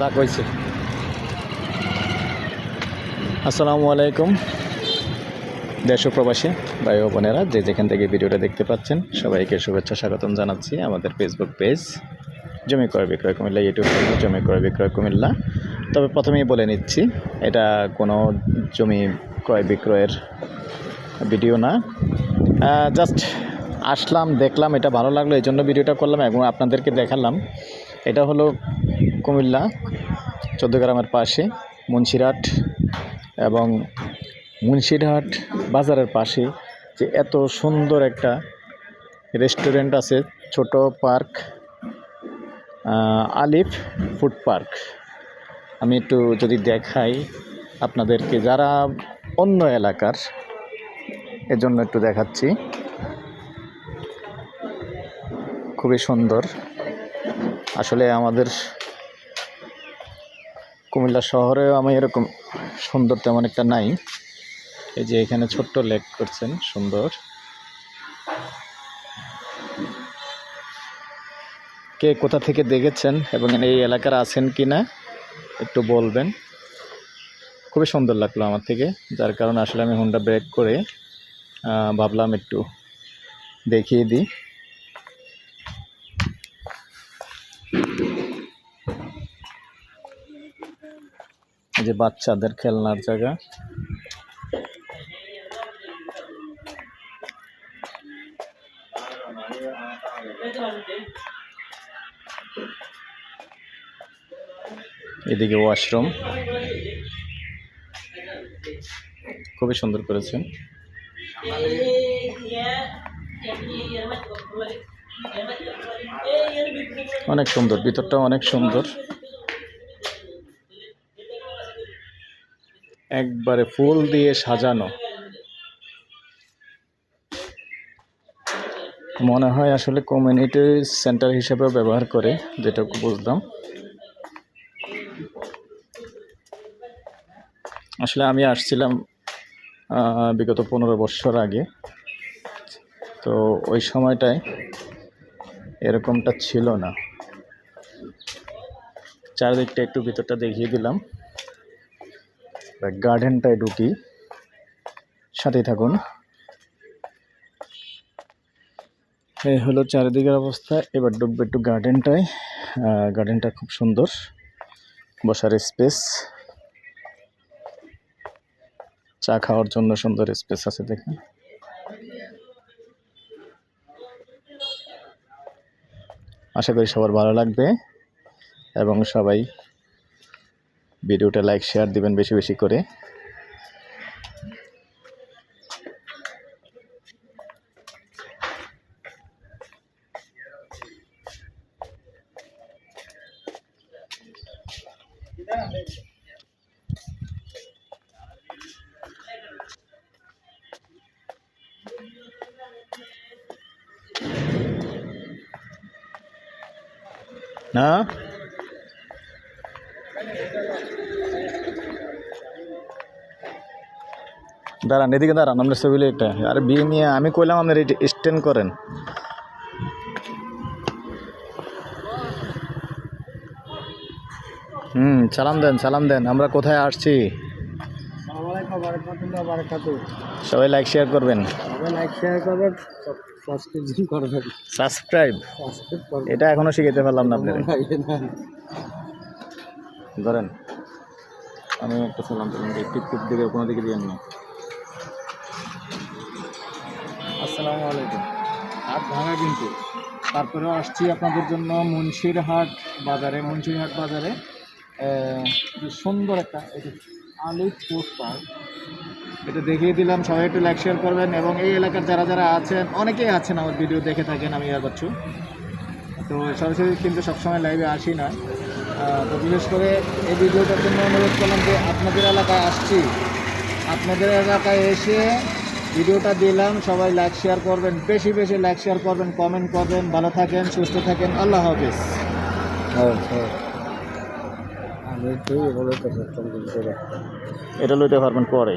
তা কইছে আসসালামু আলাইকুম, দেশ প্রবাসী ভাই ও বোনেরা, যে যেখান থেকে ভিডিওটা দেখতে পাচ্ছেন, সবাইকে শুভেচ্ছা, স্বাগতম জানাচ্ছি আমাদের ফেসবুক পেজ জমি ক্রয় বিক্রয় কুমিল্লা ইউটিউব চ্যানেল জমি ক্রয় বিক্রয় কুমিল্লা। তবে প্রথমেই বলে নিচ্ছি, এটা কোনো জমি ক্রয় বিক্রয়ের ভিডিও না। জাস্ট আসলাম, দেখলাম, এটা ভালো লাগল, এই জন্য ভিডিওটা করলাম এবং আপনাদেরকে দেখালাম। এটা হলো কুমিল্লা চোদ্দ গ্রামের পাশে মুন্সিরহাট এবং মুন্সিরহাট বাজারের পাশে যে এত সুন্দর একটা রেস্টুরেন্ট আছে, ছোট পার্ক আলিফ ফুড পার্ক। আমি একটু যদি দেখাই আপনাদেরকে, যারা অন্য এলাকার, এজন্য একটু দেখাচ্ছি। খুবই সুন্দর। আসলে আমাদের কুমিল্লা শহরেও আমি এরকম সুন্দর তেমন একটা নাই। এই যে এখানে ছোট্ট লেক করছেন, সুন্দর। কে কোথা থেকে দেখেছেন এবং এই এলাকার আছেন কি না একটু বলবেন? খুবই সুন্দর লাগল আমার থেকে, যার কারণে আসলে আমি হুন্ডা ব্রেক করে ভাবলাম একটু দেখিয়ে দিই। যে বাচ্চাদের খেলনার জায়গা। এদিকে ওয়াশরুম। খুবই সুন্দর করেছেন। অনেক সুন্দর ভিতরটা অনেক সুন্দর। একবারে ফুল দিয়ে সাজানো। মনে হয় আসলে কমিউনিটি সেন্টার হিসেবে ব্যবহার করে যেটা বুঝলাম। আসলে আমি আসছিলাম বিগত পনেরো বছর আগে। তো ওই সময়টায় এরকমটা ছিল না। চারিদিকটা একটু ভিতরটা দেখিয়ে দিলাম। গার্ডেনটায় ঢুকি। সাথেই থাকুন। এই হলো চারিদিকের অবস্থা। এবার ঢুকবো একটু গার্ডেনটায় গার্ডেনটা খুব সুন্দর। বসার স্পেস চা খাওয়ার জন্য সুন্দর স্পেস আছে দেখুন। আশা করি সবার ভালো লাগবে এবং সবাই ভিডিওটা লাইক শেয়ার দিবেন বেশি বেশি করে। না? দাঁড়ান এদিকে দাঁড়ান আপনার ছবিলে একটা। আরে বিয়ে নিয়ে আমি কইলাম আপনার স্ট্যান্ড করেন। হুম সালাম দেন সালাম দেন আমরা কোথায় আসছি? সবাই লাইক শেয়ার করবেন। সাবস্ক্রাইব। এটা এখনও শিখাইতে পারলাম না আপনার। ধরেন, আমি একটা সালাম দিলাম টিপ টিপ দিকে কোনো দিকে দিয়ে না আসসালামু আলাইকুম। হাট ভাঙা কিন্তু। তারপরেও আসছি আপনাদের জন্য মুন্সিরহাট বাজারে মুন্সিরহাট বাজারে। সুন্দর একটা আলিফ ফুড পার্ক এটা দেখিয়ে দিলাম, সবাই একটু লাইক শেয়ার করবেন এবং এই এলাকার যারা যারা আছেন, অনেকেই আছেন আমার ভিডিও দেখে থাকেন, আমি আর বাচ্চু। তো সরাসরি কিন্তু সবসময় লাইভে আসি না। তো বিশেষ করে এই ভিডিওটার জন্য অনুরোধ করলাম যে আপনাদের এলাকায় আসছি। আপনাদের এলাকায় এসে ভিডিওটা দিলাম সবাই লাইক শেয়ার করবেন বেশি বেশি লাইক শেয়ার করবেন কমেন্ট করবেন ভালো থাকেন সুস্থ থাকেন আল্লাহ হাফিজ। হ্যাঁ হ্যাঁ। আমি এটা লইতে পারবেন পরে।